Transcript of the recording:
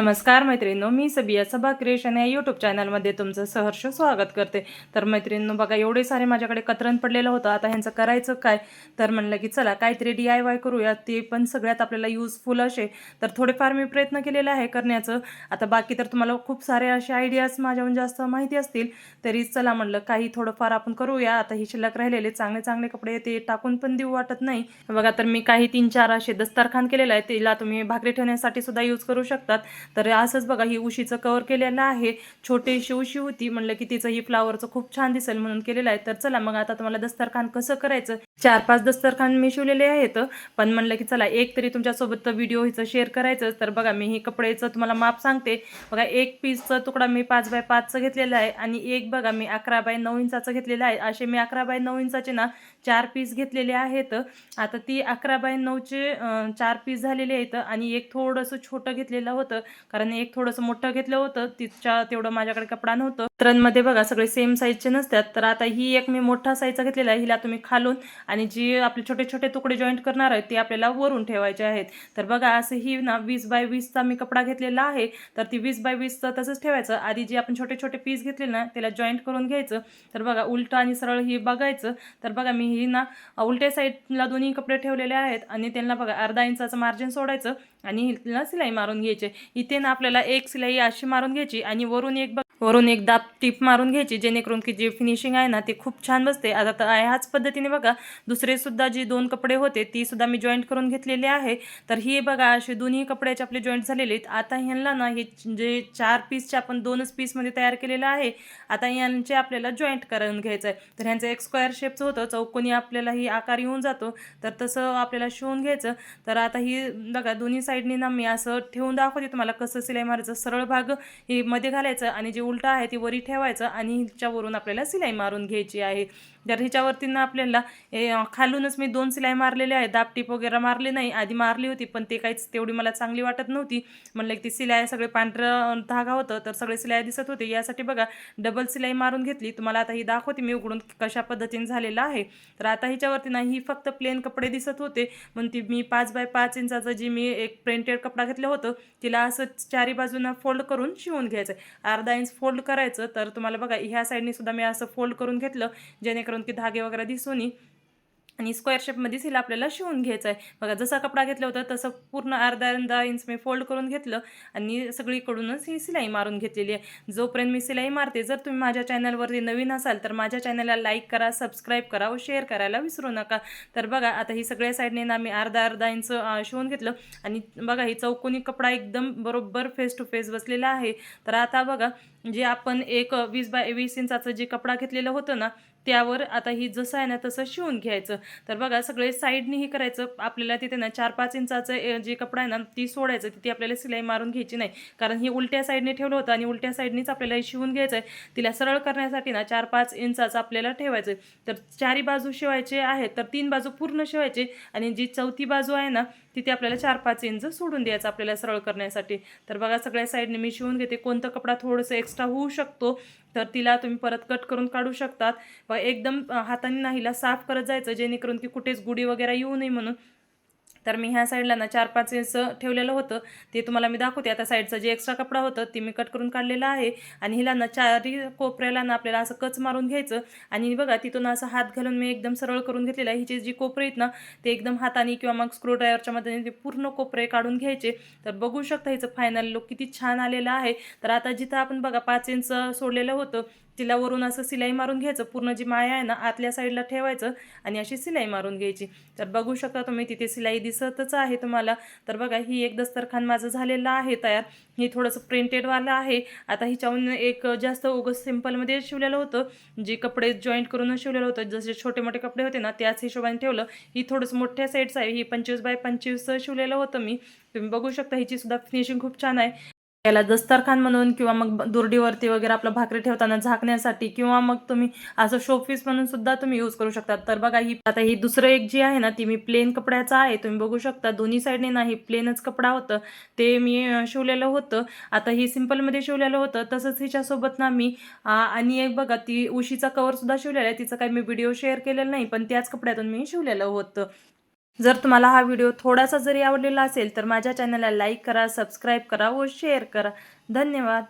नमस्कार मैत्रिणींनो मी सबिया सभा क्रिएशन या यूट्यूब चॅनलमध्ये तुमचं सहर्ष स्वागत करते. तर मैत्रिणींनो बघा एवढे सारे माझ्याकडे कतरण पडलेलं होतं. आता ह्यांचं करायचं काय? तर म्हणलं की चला काहीतरी डी आय वाय करूया. ते पण सगळ्यात आपल्याला युजफुल असे. तर थोडेफार मी प्रयत्न केलेला आहे करण्याचं. आता बाकी तर तुम्हाला खूप सारे असे आयडियाज माझ्याहून जास्त माहिती असतील. तरी चला म्हणलं काही थोडंफार आपण करूया. आता ही शिल्लक राहिलेले चांगले चांगले कपडे ते टाकून पण देऊ वाटत नाही. बघा तर मी काही तीन चार असे दस्तरखान केलेलं आहे तिला तुम्ही भाकरी ठेवण्यासाठी सुद्धा यूज करू शकतात. तर असंच बघा ही उशीचं कवर केलेलं आहे. छोटीशी उशी होती म्हणलं की तिचं ही फ्लावरचं खूप छान दिसेल म्हणून केलेलं आहे. तर चला मग आता तुम्हाला दस्तरखान कसं करायचं चार पाच दस्तरखान मी शिवलेले आहेत. पण म्हणलं की चला एक तरी तुमच्यासोबत व्हिडिओ हिचं शेअर करायचं तर बघा मी हे कपड्याचं तुम्हाला माप सांगते. बघा एक पीसचा तुकडा मी पाच बाय पाचचं घेतलेला आहे. आणि एक बघा मी अकरा बाय नऊ इंचाचं घेतलेलं आहे. असे मी अकरा बाय नऊ इंचाचे ना चार पीस घेतलेले आहेत. आता ती अकरा बाय नऊचे चार पीस झालेले आहेत. आणि एक थोडंसं छोटं घेतलेलं होतं. कारण एक थोडंसं मोठं घेतलं होतं. तिच्या तेवढं माझ्याकडे कपडा नव्हतं. मध्ये बघा सगळे सेम साईजचे नसतात. तर आता ही एक मी मोठा साईजचा घेतलेला आहे हिला तुम्ही खालून आणि जी आपले छोटे छोटे तुकडे जॉईंट करणार आहेत ते आपल्याला वरून ठेवायचे आहेत. तर बघा असं ही ना वीस बाय वीसचा मी कपडा घेतलेला आहे. तर ती वीस बाय वीसचं तसंच ठेवायचं. आधी जी आपण छोटे छोटे पीस घेतले ना त्याला जॉईंट करून घ्यायचं. तर बघा उलटं आणि सरळ ही बघायचं. तर बघा मी ही ना उलट्या साईडला दोन्ही कपडे ठेवलेले आहेत आणि त्यांना बघा अर्धा इंचाचं मार्जिन सोडायचं आणि हिला सिलाई मारून घ्यायचे. इथे ना आपल्याला एक सिलाई अशी मारून घ्यायची आणि वरून एक बघ वरून एक दाब टीप मारून घ्यायची जेणेकरून की जे फिनिशिंग आहे ना ते खूप छान बसते. आता तर ह्याच पद्धतीने बघा दुसरे सुद्धा दोन कपडे होते ती सुद्धा मी जॉईंट करून घेतलेले आहे. तर ही बघा असे दोन्ही कपड्याचे आपले जॉईंट झालेले आहेत आता ह्यांना ना हे जे चार पीसचे आपण दोनच पीसमध्ये तयार केलेलं आहे आता यांचे आपल्याला जॉईंट करून घ्यायचं आहे. तर ह्यांचं एक स्क्वेअर शेपचं होतं चौकोनी आपल्याला ही आकार येऊन जातो. तर तसं आपल्याला शिवून घ्यायचं. तर आता ही बघा दोन्ही साईडनी ना मी असं ठेवून दाखवते तुम्हाला कसं सिलाई मारायचं सरळ भाग हे मध्ये घालायचं आणि जे उलटा आहे ती वरी ठेवायचं आणि हिच्यावरून आपल्याला सिलाई मारून घ्यायची आहे. तर हिच्यावरती ना आपल्याला खालूनच मी दोन सिलाई मारलेले आहे दापटीप वगैरे मारले नाही आधी मारली होती पण ते काहीच तेवढी मला चांगली वाटत नव्हती. म्हणलं की ती सिलाई सगळे पांढरं धागा होतं तर सगळे सिलाई दिसत होते. यासाठी बघा डबल सिलाई मारून घेतली. तुम्हाला आता ही दाखवते मी उघडून कशा पद्धतीने झालेलं आहे. तर आता हिच्यावरती ना ही फक्त प्लेन कपडे दिसत होते. म्हणून ती मी पाच बाय पाच इंचाचं जी मी एक प्रिंटेड कपडा घेतलं होतं तिला असं चारी बाजूनं फोल्ड करून शिवून घ्यायचं अर्धा इंच फोल्ड करायचं तर तुम्हाला बघा ह्या साईडनी सुद्धा मी असं फोल्ड करून घेतलं जेणेकरून की धागे वगैरे दिसून येईल. आणि स्क्वेअर शेपमध्येच हिला आपल्याला शिवून घ्यायचं आहे बघा जसा कपडा घेतला होता तसं पूर्ण अर्धा अर्धा इंच मी फोल्ड करून घेतलं आणि सगळीकडूनच ही सिलाई मारून घेतलेली आहे. जोपर्यंत मी सिलाई मारते जर तुम्ही माझ्या चॅनलवरती नवीन असाल तर माझ्या चॅनलला लाईक करा सबस्क्राईब करा व शेअर करायला विसरू नका. तर बघा आता ही सगळ्या साईडने ना मी अर्धा अर्धा इंच शिवून घेतलं आणि बघा ही चौकोनी कपडा एकदम बरोबर फेस टू फेस बसलेला आहे. तर आता बघा जे आपण एक वीस बाय वीस इंचाचं जे कपडा घेतलेलं होतं ना त्यावर आता ही जसं आहे ना तसं शिवून घ्यायचं. तर बघा सगळे साईडनी हे करायचं. आपल्याला तिथे ना चार पाच इंचाचं जे कपडा आहे ना ती सोडायचं. तिथे आपल्याला सिलाई मारून घ्यायची नाही. कारण ही उलट्या साईडने ठेवलं होतं आणि उलट्या साईडनीच आपल्याला हे शिवून घ्यायचं आहे तिला सरळ करण्यासाठी ना चार पाच इंचाचं आपल्याला ठेवायचं आहे. तर चारी बाजू शिवायचे आहेत तर तीन बाजू पूर्ण शिवायचे. आणि जी चौथी बाजू आहे ना तिथे आपल्याला चार पाच इंच सोडून द्यायचं आपल्याला सरळ करण्यासाठी. तर बघा सगळ्या साईडने मी शिवून घेते. कोणतं कपडा थोडंसं एक्स्ट्रा होऊ शकतो तर तिला तुम्ही परत कट करून काढू शकतात. व एकदम हाताने नाहीला साफ करत जायचं जेणेकरून की कुठेच गुढी वगैरे येऊ नये म्हणून. तर मी ह्या साईडला ना चार पाच इंच ठेवलेलं होतं. ते तुम्हाला मी दाखवते. आता साईडचं जे एक्स्ट्रा कपडा होतं ते मी कट करून काढलेलं आहे. आणि हिला ना चारी कोपऱ्याला ना आपल्याला असं कच मारून घ्यायचं. आणि बघा तिथून असं हात घालून मी एकदम सरळ करून घेतलेलं आहे. हिचे जी कोपरे आहेत ना ते एकदम हाताने किंवा मग स्क्रू ड्रायव्हरच्या मदतीने ते पूर्ण कोपरे काढून घ्यायचे. तर बघू शकता हिचं फायनल लुक किती छान आलेलं आहे. तर आता जिथं आपण बघा पाच इंच सोडलेलं होतं तिला वरून असं सिलाई मारून घ्यायचं. पूर्ण जी माया आहे ना आतल्या साईडला ठेवायचं आणि अशी सिलाई मारून घ्यायची. तर बघू शकता तुम्ही तिथे सिलाई दिसतच आहे तुम्हाला. तर बघा ही एक दस्तरखान माझं झालेलं आहे तयार. हे थोडंसं प्रिंटेडवालं आहे. आता हिच्याहून एक जास्त उगस सिम्पलमध्ये शिवलेलं होतं. जे कपडे जॉईंट करून शिवलेलं होतं. जसे छोटे मोठे कपडे होते ना त्याच हिशोबाने ठेवलं. ही थोडंसं मोठ्या साईडचं आहे. ही पंचवीस बाय पंचवीस शिवलेलं होतं मी. तुम्ही बघू शकता हिची सुद्धा फिनिशिंग खूप छान आहे. याला दस्तरखान म्हणून किंवा मग दुर्डीवरती वगैरे आपलं भाकरी ठेवताना झाकण्यासाठी किंवा मग तुम्ही असं शोपीस म्हणून सुद्धा तुम्ही यूज करू शकता. तर बघा ही आता ही दुसरं एक जी आहे ना ती मी प्लेन कपड्याचं आहे. तुम्ही बघू शकता दोन्ही साईडने नाही प्लेनच कपडा होतं. ते मी शिवलेलं होतं. आता ही सिम्पलमध्ये शिवलेलं होतं. तसंच हिच्यासोबत ना मी आणि एक बघा ती उशीचा कवर सुद्धा शिवलेला आहे. तिचं काही मी व्हिडिओ शेअर केलेला नाही पण त्याच कपड्यातून मी शिवलेलं होतं. जर तुम्हाला हा व्हिडिओ थोडासा जरी आवडलेला असेल तर माझ्या चॅनलला लाईक करा सबस्क्राईब करा व शेअर करा. धन्यवाद.